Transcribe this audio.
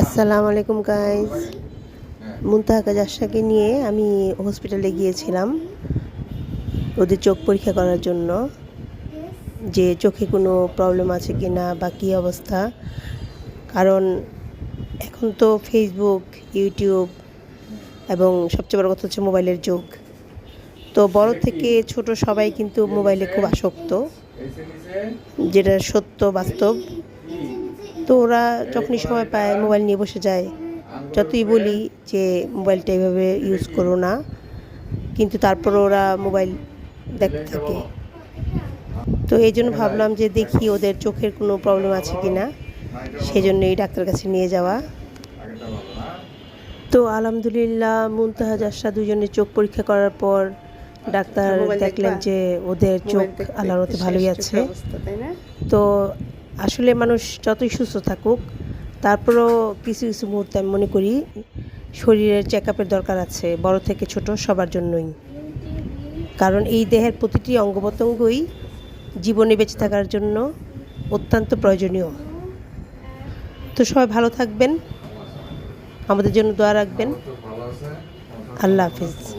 আসসালামু আলাইকুম গাইজ মুনতাহা জাসাকে নিয়ে আমি হসপিটালে গিয়েছিলাম। ওদের চোখ পরীক্ষা করার জন্য। যে চোখে কোনো প্রবলেম আছে কি না বা কী অবস্থা। কারণ এখন তো ফেসবুক ইউটিউব এবং সবচেয়ে বড় কথা হচ্ছে মোবাইলের যুগ। তো বড় থেকে ছোট সবাই কিন্তু মোবাইলে খুব আসক্ত। যেটা সত্য, বাস্তব। তো ওরা যখনই সময় পায় মোবাইল নিয়ে বসে যায়। যতই বলি যে মোবাইলটা এভাবে ইউজ করো না কিন্তু তারপর ওরা মোবাইল দেখতে থাকে। তো এই জন্য ভাবলাম যে দেখি ওদের চোখের কোনো প্রবলেম আছে কি না সেই জন্যই ডাক্তার কাছে নিয়ে যাওয়া। তো আলহামদুলিল্লাহ মুনতাহা জাসা দুজনের চোখ পরীক্ষা করার পর ডাক্তার দেখলেন যে ওদের চোখ আল্লাহর ভালোই আছে? তো আসলে মানুষ যতই সুস্থ থাকুক, তারপরেও কিছু কিছু মুহূর্তে আমি মনে করি শরীরের চেক আপের দরকার আছে, বড় থেকে ছোট সবার জন্যই। কারণ এই দেহের প্রতিটি অঙ্গ প্রত্যঙ্গই জীবনে বেঁচে থাকার জন্য অত্যন্ত প্রয়োজনীয়। তো সবাই ভালো থাকবেন, আমাদের জন্য দোয়া রাখবেন। আল্লাহ হাফিজ।